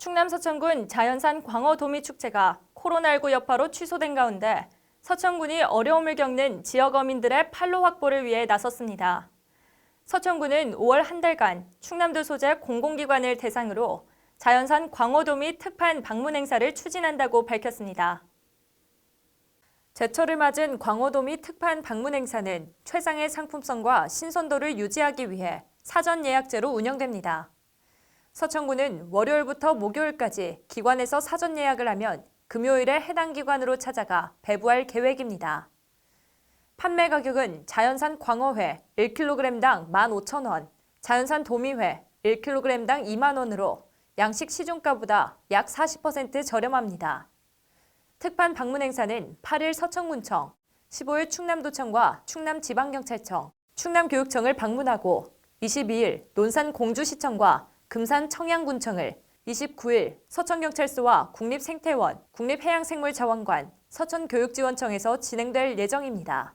충남 서천군 자연산 광어 도미 축제가 코로나19 여파로 취소된 가운데 서천군이 어려움을 겪는 지역 어민들의 판로 확보를 위해 나섰습니다. 서천군은 5월 한 달간 충남도 소재 공공기관을 대상으로 자연산 광어도미 특판 방문 행사를 추진한다고 밝혔습니다. 제철을 맞은 광어도미 특판 방문 행사는 최상의 상품성과 신선도를 유지하기 위해 사전 예약제로 운영됩니다. 서천군은 월요일부터 목요일까지 기관에서 사전 예약을 하면 금요일에 해당 기관으로 찾아가 배부할 계획입니다. 판매 가격은 자연산 광어회 1kg당 15,000원, 자연산 도미회 1kg당 2만 원으로 양식 시중가보다 약 40% 저렴합니다. 특판 방문 행사는 8일 서천군청, 15일 충남도청과 충남지방경찰청, 충남교육청을 방문하고 22일 논산공주시청과 금산 청양군청을 29일 서천경찰서와 국립생태원, 국립해양생물자원관, 서천교육지원청에서 진행될 예정입니다.